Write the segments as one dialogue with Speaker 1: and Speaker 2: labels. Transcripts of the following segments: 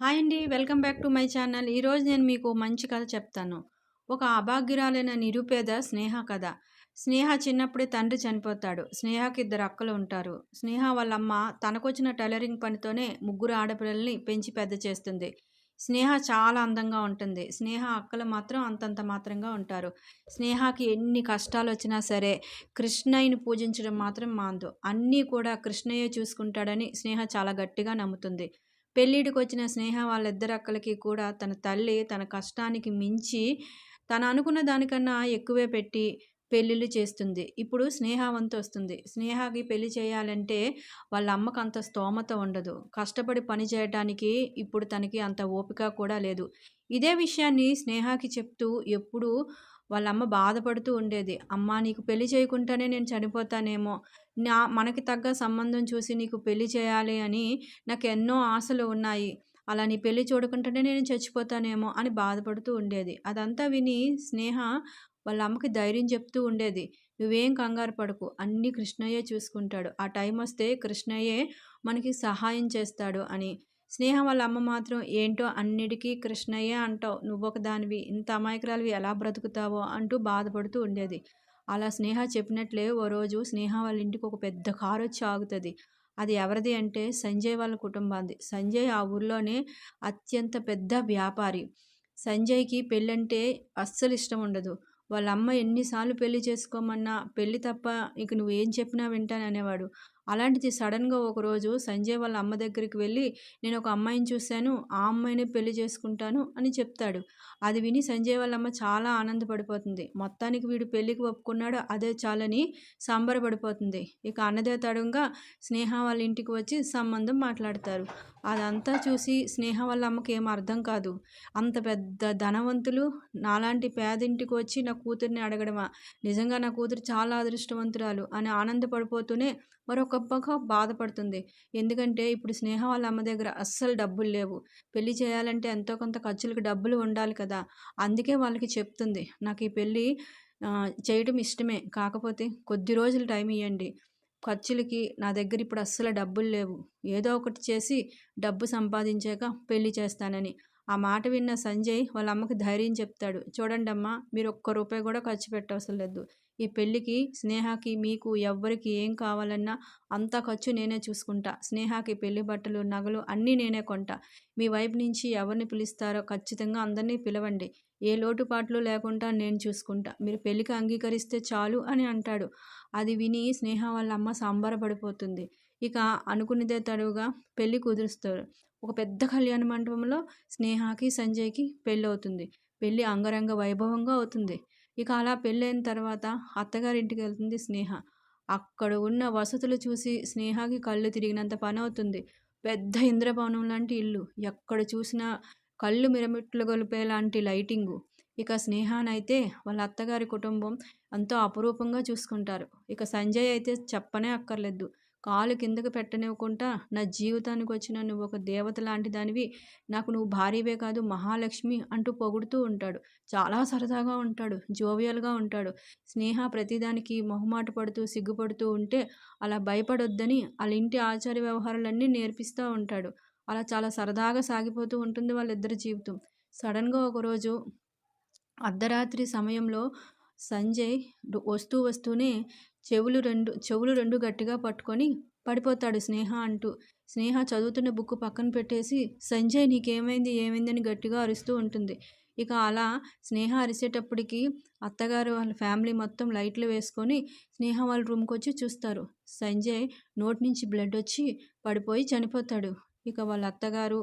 Speaker 1: Hi అండి welcome back to my channel. ఈరోజు నేను మీకు మంచి కథ చెప్తాను. ఒక అభాగ్యురాలైన నిరుపేద స్నేహ కథ. స్నేహ చిన్నప్పుడే తండ్రి చనిపోతాడు. స్నేహకి ఇద్దరు అక్కలు ఉంటారు. స్నేహ వాళ్ళమ్మ తనకొచ్చిన టైలరింగ్ పనితోనే ముగ్గురు ఆడపిల్లల్ని పెంచి పెద్ద చేస్తుంది. స్నేహ చాలా అందంగా ఉంటుంది. స్నేహ అక్కలు మాత్రం అంతంత మాత్రంగా ఉంటారు. స్నేహకి ఎన్ని కష్టాలు వచ్చినా సరే కృష్ణయ్యని పూజించడం మాత్రం మాందు. అన్నీ కూడా కృష్ణయ్య చూసుకుంటాడని స్నేహ చాలా గట్టిగా నమ్ముతుంది. పెళ్ళిడికి వచ్చిన స్నేహ వాళ్ళిద్దరు అక్కలకి కూడా తన తల్లి తన కష్టానికి మించి తను అనుకున్న దానికన్నా ఎక్కువే పెట్టి పెళ్ళిళ్ళు చేస్తుంది. ఇప్పుడు స్నేహ వంతు వస్తుంది. స్నేహకి పెళ్ళి చేయాలంటే వాళ్ళ అమ్మకు అంత స్తోమత ఉండదు. కష్టపడి పని చేయడానికి ఇప్పుడు తనకి అంత ఓపిక కూడా లేదు. ఇదే విషయాన్ని స్నేహకి చెప్తూ ఎప్పుడూ వాళ్ళ అమ్మ బాధపడుతూ ఉండేది. అమ్మ నీకు పెళ్ళి చేయకుండానే నేను చనిపోతానేమో. నా మనకి తగ్గ సంబంధం చూసి నీకు పెళ్ళి చేయాలి అని నాకు ఎన్నో ఆశలు ఉన్నాయి. అలా నీ పెళ్ళి చూడకుండానే నేను చచ్చిపోతానేమో అని బాధపడుతూ ఉండేది. అదంతా విని స్నేహ వాళ్ళ అమ్మకి ధైర్యం చెప్తూ ఉండేది. నువ్వేం కంగారు పడకు. అన్నీ కృష్ణయ్యే చూసుకుంటాడు. ఆ టైం వస్తే కృష్ణయ్యే మనకి సహాయం చేస్తాడు అని. స్నేహం వాళ్ళ అమ్మ మాత్రం ఏంటో అన్నిటికీ కృష్ణయ్య అంటావు. నువ్వొక దానివి ఇంత అమాయకురాలివి ఎలా బ్రతుకుతావో అంటూ బాధపడుతూ ఉండేది. అలా స్నేహ చెప్పినట్లే ఓ రోజు స్నేహ వాళ్ళ ఇంటికి ఒక పెద్ద కారు వచ్చి ఆగుతుంది. అది ఎవరిది అంటే సంజయ్ వాళ్ళ కుటుంబాంది సంజయ్ ఆ ఊర్లోనే అత్యంత పెద్ద వ్యాపారి. సంజయ్కి పెళ్ళంటే అస్సలు ఇష్టం ఉండదు. వాళ్ళ అమ్మ ఎన్నిసార్లు పెళ్ళి చేసుకోమన్నా పెళ్ళి తప్ప ఇక నువ్వు ఏం చెప్పినా వింటాననేవాడు అలాంటిది సడన్గా ఒకరోజు సంజయ్ వాళ్ళ అమ్మ దగ్గరికి వెళ్ళి నేను ఒక అమ్మాయిని చూశాను ఆ అమ్మాయిని పెళ్ళి చేసుకుంటాను అని చెప్తాడు. అది విని సంజయ్ వాళ్ళ అమ్మ చాలా ఆనందపడిపోతుంది. మొత్తానికి వీడు పెళ్ళికి ఒప్పుకున్నాడు అదే చాలని సంబరపడిపోతుంది. ఇక అన్నదే తడంగా స్నేహ వాళ్ళ ఇంటికి వచ్చి సంబంధం మాట్లాడతారు. అదంతా చూసి స్నేహ వాళ్ళ అమ్మకి ఏం అర్థం కాదు. అంత పెద్ద ధనవంతులు నాలాంటి పేదింటికి వచ్చి నా కూతుర్ని అడగడమా? నిజంగా నా కూతురు చాలా అదృష్టవంతురాలు అని ఆనందపడిపోతూనే మరొక గొప్పగా బాధపడుతుంది. ఎందుకంటే ఇప్పుడు స్నేహ వాళ్ళ అమ్మ దగ్గర అస్సలు డబ్బులు లేవు. పెళ్ళి చేయాలంటే ఎంతో కొంత ఖర్చులకు డబ్బులు ఉండాలి కదా. అందుకే వాళ్ళకి చెప్తుంది. నాకు ఈ పెళ్ళి చేయటం ఇష్టమే. కాకపోతే కొద్ది రోజులు టైం ఇవ్వండి ఖర్చులకి నా దగ్గర ఇప్పుడు అస్సలు డబ్బులు లేవు. ఏదో ఒకటి చేసి డబ్బు సంపాదించాక పెళ్ళి చేస్తానని. ఆ మాట విన్న సంజయ్ వాళ్ళ అమ్మకి ధైర్యం చెప్తాడు. చూడండి అమ్మ మీరు ఒక్క రూపాయి కూడా ఖర్చు పెట్టవసరం లేదు. ఈ పెళ్ళికి స్నేహకి మీకు ఎవ్వరికి ఏం కావాలన్నా అంతా ఖర్చు నేనే చూసుకుంటా. స్నేహకి పెళ్ళి బట్టలు నగలు అన్నీ నేనే కొంటా. మీ వైపు నుంచి ఎవరిని పిలుస్తారో ఖచ్చితంగా అందరినీ పిలవండి. ఏ లోటుపాట్లు లేకుండా నేను చూసుకుంటా. మీరు పెళ్ళికి అంగీకరిస్తే చాలు అని అంటాడు. అది విని స్నేహ వాళ్ళ అమ్మ సంబరపడిపోతుంది. ఇక అనుకున్నదే తడువుగా పెళ్ళి కుదురుస్తారు. ఒక పెద్ద కళ్యాణ మండపంలో స్నేహకి సంజయ్కి పెళ్ళి అవుతుంది. పెళ్ళి అంగరంగ వైభవంగా అవుతుంది. ఇక అలా పెళ్ళైన తర్వాత అత్తగారింటికి వెళ్తుంది స్నేహ. అక్కడ ఉన్న వసతులు చూసి స్నేహకి కళ్ళు తిరిగినంత పని అవుతుంది. పెద్ద ఇంద్రభవనం లాంటి ఇల్లు. ఎక్కడ చూసినా కళ్ళు మిరమిట్లు గొలిపే లాంటి లైటింగు. ఇక స్నేహానైతే వాళ్ళ అత్తగారి కుటుంబం ఎంతో అపురూపంగా చూసుకుంటారు. ఇక సంజయ్ అయితే చెప్పనే అక్కర్లేదు. కాలు కిందకు పెట్టనివ్వకుండా నా జీవితానికి వచ్చిన నువ్వు ఒక దేవత లాంటి దానివి. నాకు నువ్వు భార్యవే కాదు మహాలక్ష్మి అంటూ పొగుడుతూ ఉంటాడు. చాలా సరదాగా ఉంటాడు జోవియల్గా ఉంటాడు. స్నేహ ప్రతిదానికి మొహమాట పడుతూ సిగ్గుపడుతూ ఉంటే అలా భయపడొద్దని వాళ్ళ ఇంటి ఆచార వ్యవహారాలన్నీ నేర్పిస్తూ ఉంటాడు. అలా చాలా సరదాగా సాగిపోతూ ఉంటుంది వాళ్ళిద్దరి జీవితం. సడన్గా ఒకరోజు అర్ధరాత్రి సమయంలో సంజయ్ వస్తూ వస్తూనే చెవులు రెండు చెవులు రెండు గట్టిగా పట్టుకొని పడిపోతాడు స్నేహ అంటూ. స్నేహ చదువుతున్న బుక్ పక్కన పెట్టేసి సంజయ్ నీకేమైంది ఏమైందని గట్టిగా అరుస్తూ ఉంటుంది. ఇక అలా స్నేహ అరిసేటప్పటికి అత్తగారు వాళ్ళ ఫ్యామిలీ మొత్తం లైట్లు వేసుకొని స్నేహ వాళ్ళ రూమ్కి వచ్చి చూస్తారు. సంజయ్ నోటి నుంచి బ్లడ్ వచ్చి పడిపోయి చనిపోతాడు. ఇక వాళ్ళ అత్తగారు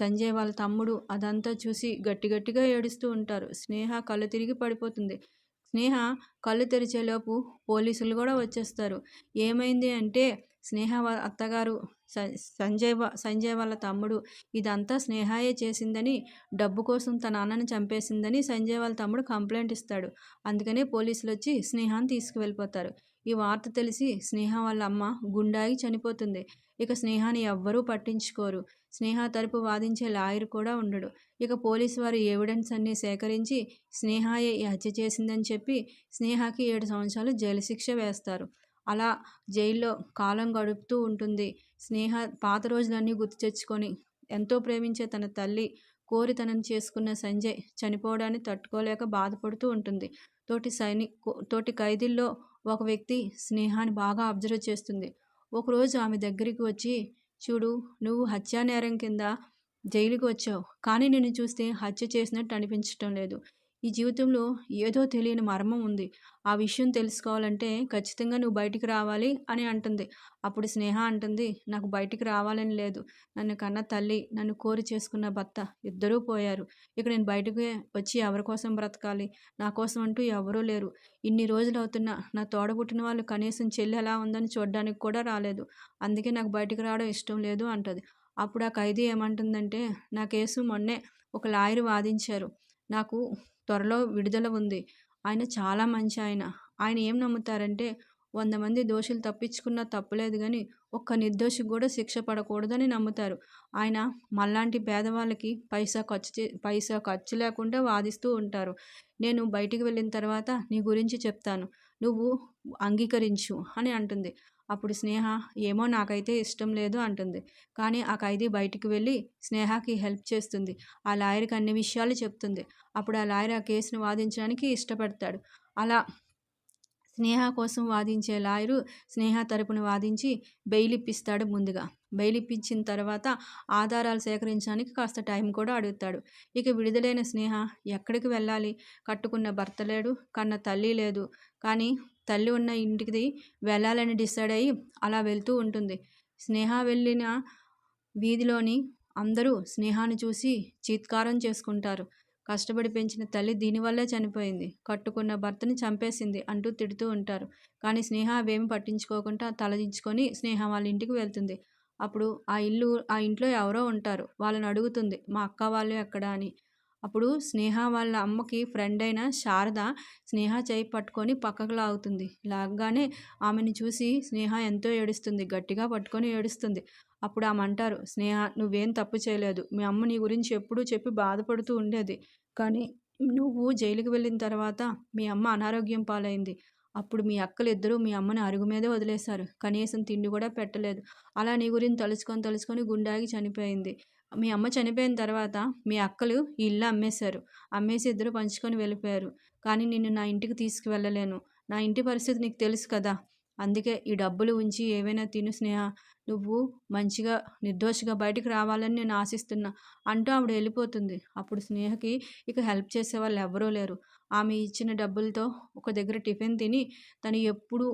Speaker 1: సంజయ్ వాళ్ళ తమ్ముడు అదంతా చూసి గట్టి గట్టిగా ఏడుస్తూ ఉంటారు. స్నేహ కళ్ళు తిరిగి పడిపోతుంది. స్నేహ కళ్ళు తెరిచేలోపు పోలీసులు కూడా వచ్చేస్తారు. ఏమైంది అంటే స్నేహ అత్తగారు సంజయ్ సంజయ్ వాళ్ళ తమ్ముడు ఇదంతా స్నేహాయే చేసిందని డబ్బు కోసం తన అన్నను చంపేసిందని సంజయ్ వాళ్ళ తమ్ముడు కంప్లైంట్ ఇస్తాడు. అందుకనే పోలీసులు వచ్చి స్నేహాన్ని తీసుకువెళ్ళిపోతారు. ఈ వార్త తెలిసి స్నేహ వాళ్ళ అమ్మ గుండాగి చనిపోతుంది. ఇక స్నేహాన్ని ఎవ్వరూ పట్టించుకోరు. స్నేహ తరపు వాదించే లాయర్ కూడా ఉండడు. ఇక పోలీసు వారు ఎవిడెన్స్ అన్నీ సేకరించి స్నేహాయే ఈ హత్య చేసిందని చెప్పి స్నేహకి ఏడు సంవత్సరాలు జైలు శిక్ష వేస్తారు. అలా జైల్లో కాలం గడుపుతూ ఉంటుంది. స్నేహ పాత రోజులన్నీ గుర్తు తెచ్చుకొని ఎంతో ప్రేమించే తన తల్లి కోరితనం చేసుకున్న సంజయ్ చనిపోవడాన్ని తట్టుకోలేక బాధపడుతూ ఉంటుంది. తోటి సైని తోటి ఖైదీల్లో ఒక వ్యక్తి స్నేహాన్ని బాగా అబ్జర్వ్ చేస్తుంది. ఒకరోజు ఆమె దగ్గరికి వచ్చి చూడు నువ్వు హత్యా నేరం కింద జైలుకి వచ్చావు. కానీ నిన్ను చూస్తే హత్య చేసినట్టు అనిపించటం లేదు. ఈ జీవితంలో ఏదో తెలియని మర్మం ఉంది. ఆ విషయం తెలుసుకోవాలంటే ఖచ్చితంగా నువ్వు బయటికి రావాలి అని అంటుంది. అప్పుడు స్నేహ అంటుంది నాకు బయటికి రావాలని లేదు. నన్ను కన్న తల్లి నన్ను కోరి చేసుకున్న భర్త ఇద్దరూ పోయారు. ఇక నేను బయటకు వచ్చి ఎవరి కోసం బ్రతకాలి? నా కోసం అంటూ ఎవరూ లేరు. ఇన్ని రోజులు అవుతున్నా నా తోడబుట్టిన వాళ్ళు కనీసం చెల్లి ఎలా ఉందని చూడడానికి కూడా రాలేదు. అందుకే నాకు బయటికి రావడం ఇష్టం లేదు అంటుంది. అప్పుడు ఆ ఖైదీ ఏమంటుందంటే నా కేసు మొన్నే ఒక లాయర్ వాదించారు. నాకు త్వరలో విడుదల ఉంది. ఆయన చాలా మంచి ఆయన. ఆయన ఏం నమ్ముతారంటే వంద మంది దోషులు తప్పించుకున్నా తప్పులేదు కానీ ఒక్క నిర్దోషికి కూడా శిక్ష పడకూడదని నమ్ముతారు. ఆయన మళ్ళాంటి పేదవాళ్ళకి పైసా ఖర్చు పైసా ఖర్చు లేకుండా వాదిస్తూ ఉంటారు. నేను బయటికి వెళ్ళిన తర్వాత నీ గురించి చెప్తాను. నువ్వు అంగీకరించు అని అంటుంది. అప్పుడు స్నేహ ఏమో నాకైతే ఇష్టం లేదు అంటుంది. కానీ ఆ ఖైదీ బయటికి వెళ్ళి స్నేహకి హెల్ప్ చేస్తుంది. ఆ లాయర్కి అన్ని విషయాలు చెప్తుంది. అప్పుడు ఆ లాయర్ ఆ కేసును వాదించడానికి ఇష్టపడతాడు. అలా స్నేహ కోసం వాదించే లాయరు స్నేహ తరపున వాదించి బెయిల్ ఇప్పిస్తాడు ముందుగా. బెయిల్ ఇప్పించిన తర్వాత ఆధారాలు సేకరించడానికి కాస్త టైం కూడా అడుగుతాడు. ఇక విడుదలైన స్నేహ ఎక్కడికి వెళ్ళాలి? కట్టుకున్న భర్త లేడు కన్న తల్లి లేదు. కానీ తల్లి ఉన్న ఇంటికి వెళ్ళాలని డిసైడ్ అయ్యి అలా వెళ్తూ ఉంటుంది. స్నేహ వెళ్ళిన వీధిలోని అందరూ స్నేహాన్ని చూసి చీత్కారం చేసుకుంటారు. కష్టపడి పెంచిన తల్లి దీనివల్లే చనిపోయింది. కట్టుకున్న భర్తని చంపేసింది అంటూ తిడుతూ ఉంటారు. కానీ స్నేహ అవేమి పట్టించుకోకుండా తలదించుకొని స్నేహ వాళ్ళ ఇంటికి వెళ్తుంది. అప్పుడు ఆ ఇల్లు ఆ ఇంట్లో ఎవరో ఉంటారు. వాళ్ళని అడుగుతుంది మా అక్క వాళ్ళు ఎక్కడ? అని. అప్పుడు స్నేహ వాళ్ళ అమ్మకి ఫ్రెండ్ అయిన శారద స్నేహ చేయి పట్టుకొని పక్కకు లాగుతుంది. లాగగానే ఆమెను చూసి స్నేహ ఎంతో ఏడుస్తుంది. గట్టిగా పట్టుకొని ఏడుస్తుంది. అప్పుడు ఆమె అంటారు స్నేహ నువ్వేం తప్పు చేయలేదు. మీ అమ్మ నీ గురించి ఎప్పుడూ చెప్పి బాధపడుతూ ఉండేది. కానీ నువ్వు జైలుకి వెళ్ళిన తర్వాత మీ అమ్మ అనారోగ్యం పాలైంది. అప్పుడు మీ అక్కలు ఇద్దరూ మీ అమ్మని అరుగు మీదే వదిలేశారు. కనీసం తిండి కూడా పెట్టలేదు. అలా నీ గురించి తలుచుకొని తలుచుకొని గుండాగి చనిపోయింది. మీ అమ్మ చనిపోయిన తర్వాత మీ అక్కలు ఈ ఇల్లు అమ్మేశారు. అమ్మేసి ఇద్దరు పంచుకొని వెళ్ళిపోయారు. కానీ నిన్ను నా ఇంటికి తీసుకువెళ్ళలేను. నా ఇంటి పరిస్థితి నీకు తెలుసు కదా. అందుకే ఈ డబ్బులు ఉంచి ఏవైనా తిను స్నేహ. నువ్వు మంచిగా నిర్దోషిగా బయటికి రావాలని నేను ఆశిస్తున్నా అంటూ ఆవిడ వెళ్ళిపోతుంది. అప్పుడు స్నేహకి ఇక హెల్ప్ చేసే వాళ్ళు ఎవరూ లేరు. ఆమె ఇచ్చిన డబ్బులతో ఒక దగ్గర టిఫిన్ తిని తను ఎప్పుడు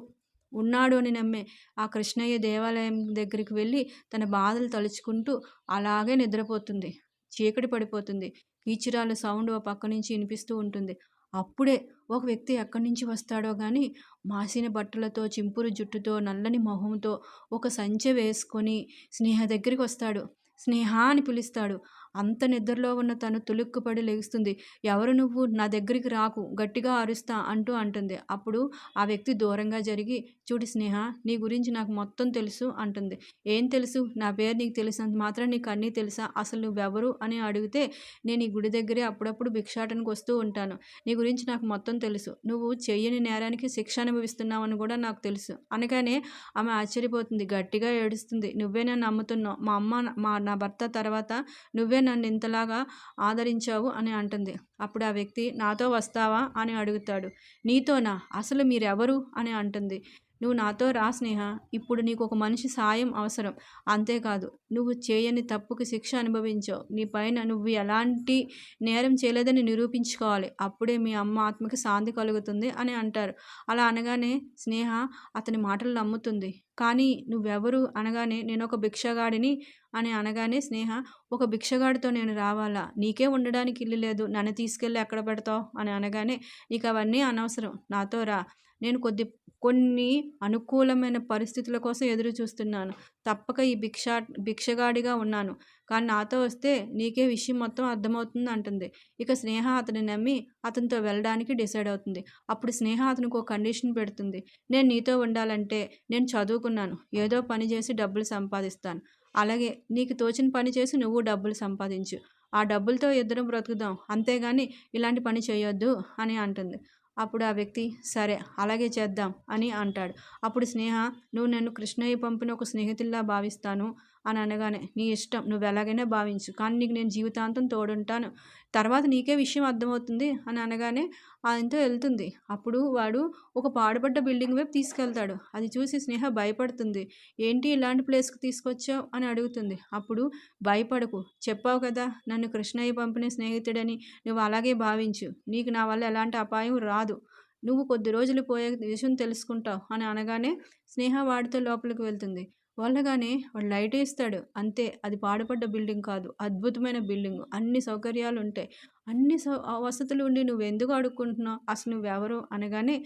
Speaker 1: ఉన్నాడు అని నమ్మే ఆ కృష్ణయ్య దేవాలయం దగ్గరికి వెళ్ళి తన బాధలు తలుచుకుంటూ అలాగే నిద్రపోతుంది. చీకటి పడిపోతుంది. కీచురాల సౌండ్ ఓ పక్క నుంచి వినిపిస్తూ ఉంటుంది. అప్పుడే ఒక వ్యక్తి ఎక్కడి నుంచి వస్తాడో కానీ మాసిన బట్టలతో చింపురు జుట్టుతో నల్లని మొహంతో ఒక సంచె వేసుకొని స్నేహ దగ్గరికి వస్తాడు. స్నేహ అని పిలుస్తాడు. అంత నిద్రలో ఉన్న తను తులుక్కుపడి లేస్తుంది ఎవరు నువ్వు? నా దగ్గరికి రాకు. గట్టిగా అరుస్తా అంటూ అంటుంది. అప్పుడు ఆ వ్యక్తి దూరంగా జరిగి చూడు స్నేహ నీ గురించి నాకు మొత్తం తెలుసు అంటుంది. ఏం తెలుసు? నా పేరు నీకు తెలిసినంత మాత్రం నీకు అన్నీ తెలుసా? అసలు నువ్వెవరు? అని అడిగితే నేను ఈ గుడి దగ్గరే అప్పుడప్పుడు భిక్షాటనకు వస్తూ ఉంటాను. నీ గురించి నాకు మొత్తం తెలుసు. నువ్వు చెయ్యని నేరానికి శిక్ష అనుభవిస్తున్నావని కూడా నాకు తెలుసు. అనగానే ఆమె ఆశ్చర్యపోతుంది. గట్టిగా ఏడుస్తుంది. నువ్వే నన్ను నమ్ముతున్నావు. మా అమ్మ మా నా భర్త తర్వాత నువ్వే నన్ను ఇంతలాగా ఆదరించావు అని అంటుంది. అప్పుడు ఆ వ్యక్తి నాతో వస్తావా? అని అడుగుతాడు. నీతోనా? అసలు మీరెవరు? అని అంటుంది. నువ్వు నాతో రా స్నేహ. ఇప్పుడు నీకు ఒక మనిషి సాయం అవసరం. అంతేకాదు నువ్వు చేయని తప్పుకి శిక్ష అనుభవించావు నీ పైన నువ్వు ఎలాంటి నేరం చేయలేదని నిరూపించుకోవాలి. అప్పుడే మీ అమ్మ ఆత్మకి శాంతి కలుగుతుంది అని అంటారు. అలా అనగానే స్నేహ అతని మాటలు నమ్ముతుంది. కానీ నువ్వెవరు అనగానే నేను ఒక భిక్షగాడిని అని అనగానే స్నేహ ఒక భిక్షగాడితో నేను రావాలా? నీకే ఉండడానికి ఇల్లు లేదు. నన్ను తీసుకెళ్ళి ఎక్కడ పెడతావు? అని అనగానే నీకు అవన్నీ అనవసరం. నాతో రా. నేను కొద్ది కొన్ని అనుకూలమైన పరిస్థితుల కోసం ఎదురు చూస్తున్నాను. తప్పక ఈ భిక్షా భిక్షగాడిగా ఉన్నాను. కానీ నాతో వస్తే నీకే విషయం మొత్తం అర్థమవుతుంది అంటుంది. ఇక స్నేహ అతని నమ్మి అతనితో వెళ్ళడానికి డిసైడ్ అవుతుంది. అప్పుడు స్నేహ అతనికి ఒక కండిషన్ పెడుతుంది. నేను నీతో ఉండాలంటే నేను చదువుకున్నాను. ఏదో పని చేసి డబ్బులు సంపాదిస్తాను. అలాగే నీకు తోచిన పని చేసి నువ్వు డబ్బులు సంపాదించు. ఆ డబ్బులతో ఇద్దరం బ్రతుకుదాం. అంతేగాని ఇలాంటి పని చేయొద్దు అని అంటుంది. అప్పుడు ఆ వ్యక్తి సరే అలాగే చేద్దాం అని అంటాడు. అప్పుడు స్నేహ నువ్వు నన్ను కృష్ణయ్య పంపిన ఒక స్నేహితుల్లా భావిస్తాను. అని అనగానే నీ ఇష్టం నువ్వు ఎలాగైనా భావించు కానీ నీకు నేను జీవితాంతం తోడుంటాను. తర్వాత నీకే విషయం అర్థమవుతుంది అని అనగానే ఆయనతో వెళ్తుంది. అప్పుడు వాడు ఒక పాడుపడ్డ బిల్డింగ్ వైపు తీసుకెళ్తాడు. అది చూసి స్నేహ భయపడుతుంది. ఏంటి ఇలాంటి ప్లేస్కి తీసుకొచ్చావు? అని అడుగుతుంది. అప్పుడు భయపడకు. చెప్పావు కదా నన్ను కృష్ణయ్య పంపిన స్నేహితుడని. నువ్వు అలాగే భావించు. నీకు నా వల్ల ఎలాంటి అపాయం రాదు. నువ్వు కొద్ది రోజులు పోయే విషయం తెలుసుకుంటావు అని అనగానే స్నేహ వాడితో లోపలికి వెళ్తుంది. వాళ్ళగానే వాడు లైట్ వేస్తాడు అంతే. అది పాడుపడ్డ బిల్డింగ్ కాదు. అద్భుతమైన బిల్డింగ్. అన్ని సౌకర్యాలు ఉంటాయి అన్ని సౌ వసతులు ఉండి నువ్వు ఎందుకు అడుక్కుంటున్నావు అసలు నువ్వెవరు? అనగానే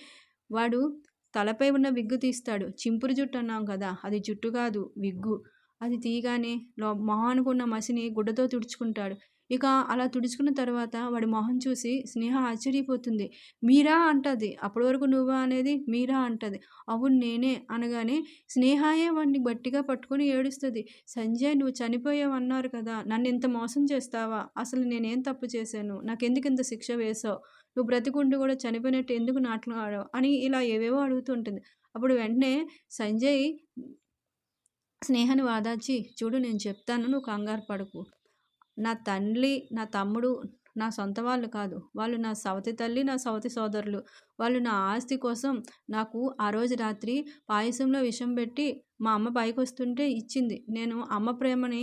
Speaker 1: వాడు తలపై ఉన్న విగ్గు తీస్తాడు. చింపురు జుట్టు అన్నాం కదా. అది జుట్టు కాదు విగ్గు. అది తీయగానే లో మొహానుకున్న మసిని గుడ్డతో తుడుచుకుంటాడు. ఇక అలా తుడుచుకున్న తర్వాత వాడి మొహం చూసి స్నేహ ఆశ్చర్యపోతుంది. మీరా అంటది. అప్పటి వరకు నువ్వా అనేది మీరా అంటది. అవును నేనే అనగానే స్నేహాయే వాడిని గట్టిగా పట్టుకొని ఏడుస్తుంది. సంజయ్ నువ్వు చనిపోయావు అన్నారు కదా నన్ను ఇంత మోసం చేస్తావా? అసలు నేనేం తప్పు చేశాను? నాకెందుకు ఇంత శిక్ష వేసావు నువ్వు బ్రతికుంటూ కూడా చనిపోయినట్టు ఎందుకు నాట్లాడావు అని ఇలా ఏవేవో అడుగుతుంటుంది అప్పుడు వెంటనే సంజయ్ స్నేహాన్ని వాదాచి చూడు నేను చెప్తాను. నువ్వు కంగారు పడకు. నా తండ్రి నా తమ్ముడు నా సొంత వాళ్ళు కాదు. వాళ్ళు నా సవతి తల్లి నా సవతి సోదరులు. వాళ్ళు నా ఆస్తి కోసం నాకు ఆ రోజు రాత్రి పాయసంలో విషం పెట్టి మా అమ్మ పైకి వస్తుంటే ఇచ్చింది. నేను అమ్మ ప్రేమని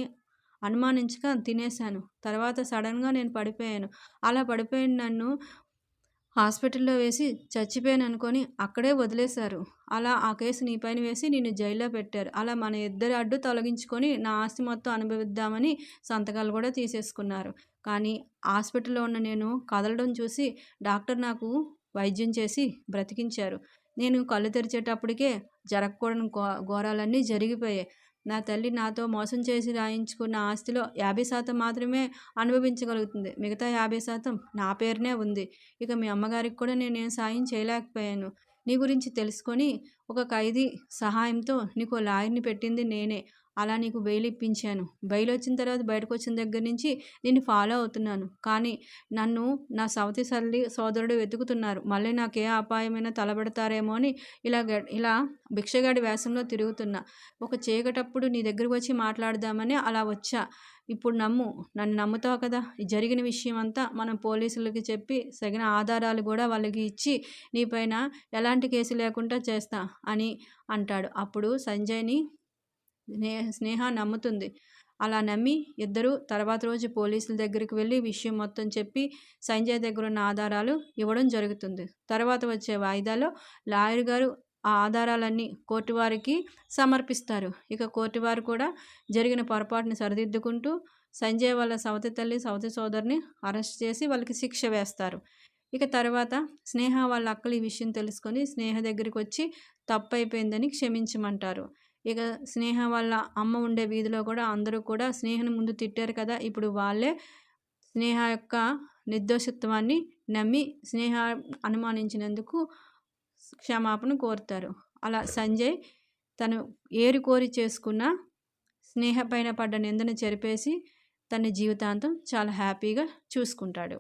Speaker 1: అనుమానించక తినేశాను. తర్వాత సడన్గా నేను పడిపోయాను. అలా పడిపోయిన నన్ను హాస్పిటల్లో వేసి చచ్చిపోయాను అనుకొని అక్కడే వదిలేశారు. అలా ఆ కేసు నీ పైన వేసి నిన్ను జైల్లో పెట్టారు. అలా మన ఇద్దరి అడ్డు తొలగించుకొని నా ఆస్తి మొత్తం అనుభవిద్దామని సంతకాలు కూడా తీసేసుకున్నారు. కానీ హాస్పిటల్లో ఉన్న నేను కదలడం చూసి డాక్టర్ నాకు వైద్యం చేసి బ్రతికించారు. నేను కళ్ళు తెరిచేటప్పటికే జరగకూడని ఘోరాలన్నీ జరిగిపోయాయి. నా తల్లి నాతో మోసం చేసి రాయించుకున్న ఆస్తిలో యాభై శాతం మాత్రమే అనుభవించగలుగుతుంది. మిగతా యాభై శాతం నా పేరునే ఉంది. ఇక మీ అమ్మగారికి కూడా నేనేం సాయం చేయలేకపోయాను. నీ గురించి తెలుసుకొని ఒక ఖైదీ సహాయంతో నీకు లాయర్ని పెట్టింది నేనే. అలా నీకు బెయిల్ ఇప్పించాను. బెయిల్ వచ్చిన తర్వాత బయటకు వచ్చిన దగ్గర నుంచి నేను ఫాలో అవుతున్నాను. కానీ నన్ను నా సవతి సల్లి సోదరుడు వెతుకుతున్నారు. మళ్ళీ నాకు ఏ అపాయమైనా తలబెడతారేమో అని ఇలా ఇలా భిక్షగాడి వేషంలో తిరుగుతున్నా. ఒక చీకటప్పుడు నీ దగ్గరకు వచ్చి మాట్లాడదామని అలా వచ్చా. ఇప్పుడు నమ్ము నన్ను నమ్ముతావు కదా. జరిగిన విషయం అంతా మనం పోలీసులకి చెప్పి తగిన ఆధారాలు కూడా వాళ్ళకి ఇచ్చి నీపైన ఎలాంటి కేసు లేకుండా చేస్తా అని అంటాడు. అప్పుడు సంజయ్ని స్నేహ నమ్ముతుంది. అలా నమ్మి ఇద్దరు తర్వాత రోజు పోలీసుల దగ్గరికి వెళ్ళి విషయం మొత్తం చెప్పి సంజయ్ దగ్గర ఉన్న ఆధారాలు ఇవ్వడం జరుగుతుంది. తర్వాత వచ్చే వాయిదాలో లాయర్ గారు ఆ ఆధారాలన్నీ కోర్టు వారికి సమర్పిస్తారు. ఇక కోర్టు వారు కూడా జరిగిన పొరపాటుని సరిదిద్దుకుంటూ సంజయ్ వాళ్ళ సవతి తల్లి సవతి సోదరిని అరెస్ట్ చేసి వాళ్ళకి శిక్ష వేస్తారు. ఇక తర్వాత స్నేహ వాళ్ళ అక్కలు ఈ విషయం తెలుసుకొని స్నేహ దగ్గరికి వచ్చి తప్పు అయిపోయిందని క్షమించమంటారు. ఇక స్నేహ వాళ్ళ అమ్మ ఉండే వీధిలో కూడా అందరూ కూడా స్నేహను ముందు తిట్టారు కదా. ఇప్పుడు వాళ్ళే స్నేహ యొక్క నిర్దోషత్వాన్ని నమ్మి స్నేహ అనుమానించినందుకు క్షమాపణ కోరుతారు. అలా సంజయ్ తను ఏరు కోరి చేసుకున్న స్నేహ పైన పడ్డ నిందను చెరిపేసి తన జీవితాంతం చాలా హ్యాపీగా చూసుకుంటాడు.